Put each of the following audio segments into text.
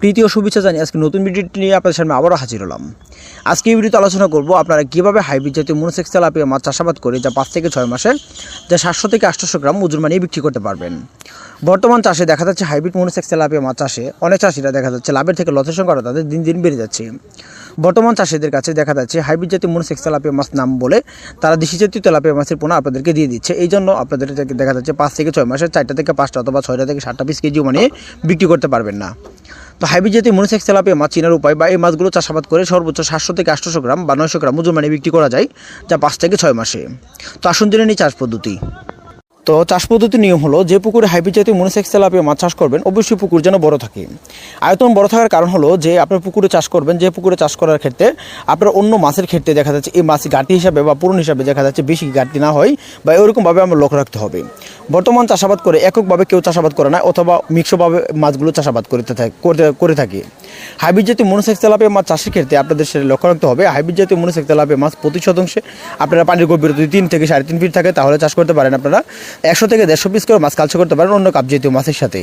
প্রীতি ও শুভেচ্ছা জানিয়ে আজকে নতুন ভিডিওটি নিয়ে আপনাদের সামনে আবারও হাজির হলাম। আজকে এই ভিডিওতে আলোচনা করব আপনারা কীভাবে হাইব্রিড জাতীয় মনোসেক্স তেলাপিয়া মাছ চাষাবাদ করে যা পাঁচ থেকে ছয় মাসে, যা সাতশো থেকে আটশোশো গ্রাম ওজন মানিয়ে বিক্রি করতে পারবেন। বর্তমান চাষে দেখা যাচ্ছে হাইব্রিড মনোসেক্স তেলাপিয়া মাছ চাষে অনেক চাষিরা দেখা যাচ্ছে লাভের থেকে লসের সংখ্যাটা তাদের দিন দিন বেড়ে যাচ্ছে। বর্তমান চাষিদের কাছে দেখা যাচ্ছে হাইব্রিড জাতীয় মনোসেক্স তেলাপিয়া মাছ নাম বলে তারা দেশি জাতীয় তেলাপিয়া মাছের পোনা আপনাদেরকে দিয়ে দিচ্ছে। এই জন্য আপনাদের দেখা যাচ্ছে পাঁচ থেকে ছয় মাসে চারটা থেকে পাঁচটা অথবা ছয়টা থেকে সাতটা পিস কেজিও মানে বিক্রি করতে পারবেন না। তো হাইব্রিড জাতীয় মনোসেক্স তেলাপিয়া মাছ চিনার উপায় বা এই মাছগুলো চাষাবাদ করে সর্বোচ্চ সাতশো থেকে আটশোশো গ্রাম বা নয়শো গ্রাম ওজন মানে বিক্রি করা যায়, যা পাঁচ থেকে ছয় মাসে। তো আসুন জেনে নিই চাষ পদ্ধতি। তো চাষ পদ্ধতির নিয়ম হলো, যে পুকুরে হাইব্রিড জাতীয় মনোসেক্স তেলাপিয়া মাছ চাষ করবেন, অবশ্যই পুকুর যেন বড় থাকে। আয়তন বড় থাকার কারণ হলো যে আপনার পুকুরে চাষ করবেন, যে পুকুরে চাষ করার ক্ষেত্রে আপনার অন্য মাছের ক্ষেত্রে দেখা যাচ্ছে, এই মাছ ঘাটতি হিসাবে বা পূরণ হিসাবে দেখা যাচ্ছে বেশি ঘাটতি না হয় বা এরকমভাবে আমরা লক্ষ্য রাখতে হবে। বর্তমান চাষাবাদ করে এককভাবে কেউ চাষাবাদ করে না, অথবা মিক্সভাবে মাছগুলো চাষাবাদ করতে থাকে করে থাকে। হাইব্রিড জাতীয় মনোসেক্স তেলাপিয়া মাছ চাষের ক্ষেত্রে আপনাদের সেটা লক্ষ্য রাখতে হবে। হাইব্রিড জাতীয় মনোসেক্স তেলাপিয়া মাছ প্রতি শতাংশে আপনারা পানির গভীরতা যদি তিন থেকে সাড়ে তিন ফিট থাকে, তাহলে চাষ করতে পারেন আপনারা। একশো থেকে দেড়শো পিস করে মাছ কালচার করতে পারেন অন্য কাপ জাতীয় মাছের সাথে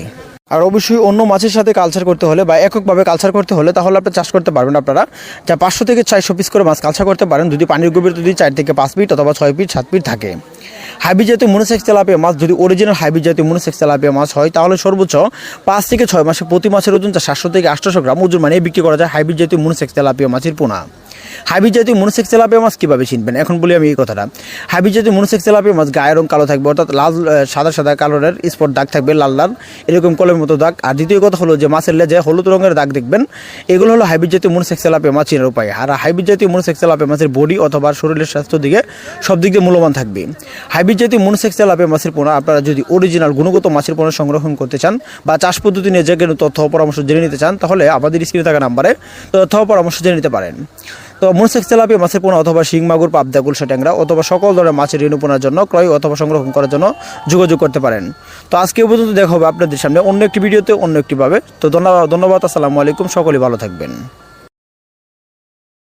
আর অবশ্যই অন্য মাছের সাথে কালচার করতে হলে বা এককভাবে কালচার করতে হলে তাহলে আপনি চাষ করতে পারবেন আপনারা। যা পাঁচশো থেকে চারশো পিস করে মাছ কালচার করতে পারেন। যদি পানির গভীরতা যদি চার থেকে পাঁচ ফিট অথবা ছয় ফিট সাত ফিট থাকে। হাইব্রিড জাতীয় মনোসেক্স তেলাপিয়া মাছ যদি অরিজিনাল হাইব্রিড জাতীয় মনোসেক্স তেলাপিয়া মাছ হয়, তাহলে সর্বোচ্চ পাঁচ থেকে ছয় মাসে প্রতি মাছের ওজন সাতশো থেকে আটশোশো গ্রাম ওজন মানে বিক্রি করা যায় হাইব্রিড জাতীয় মনোসেক্স তেলাপিয়া মাছের পোনা। হাইব্রিড জাতীয় মনোসেক্স তেলাপিয়া মাছ কীভাবে চিনবেন এখন বলি আমি এই কথাটা। হাইব্রিড জাতীয় মনোসেক্স তেলাপিয়া মাছ গায়ের রং কালো থাকবে, অর্থাৎ লাল সাদা সাদা কালোরের স্পট দাগ থাকবে, লাল লাল, এরকম কলমের মতো দাগ। আর দ্বিতীয় কথা হলো যে মাছের লেজে হলুদ রঙের দাগ দেখবেন, এগুলো হলো হাইব্রিড জাতীয় মনোসেক্স তেলাপিয়া মাছ চেনার উপায়। আর হাইব্রিড জাতীয় মনোসেক্স তেলাপিয়া মাছের বডি অথবা শরীরের স্বাস্থ্য দিকে সব দিক দিয়ে মূল্যবান থাকবে। হাইব্রিড জাতীয় মনোসেক্স তেলাপিয়া মাছের পোনা, আপনারা যদি অরিজিনাল গুণগত মাছের পোনা সংরক্ষণ করতে চান বা চাষ পদ্ধতি নিয়ে যে কোনো তথ্য পরামর্শ জেনে নিতে চান, তাহলে আমাদের স্ক্রিনে থাকা নাম্বারে তথ্য পরামর্শ জেনে নিতে পারেন। তো মনসেক তেলাপিয়া মাছের পোনা অথবা শিং, মাগুর, পাবদা, গুলশা ট্যাংরা অথবা সকল ধরনের মাছের রেণু পোনার জন্য ক্রয় অথবা সংরক্ষণ করার জন্য যোগাযোগ করতে পারেন। তো আজকে পর্যন্ত দেখা হবে আপনাদের সামনে অন্য একটি ভিডিওতে, অন্য একটি ভাবে তো ধন্যবাদ ধন্যবাদ, আসসালামু আলাইকুম সকলেই ভালো থাকবেন।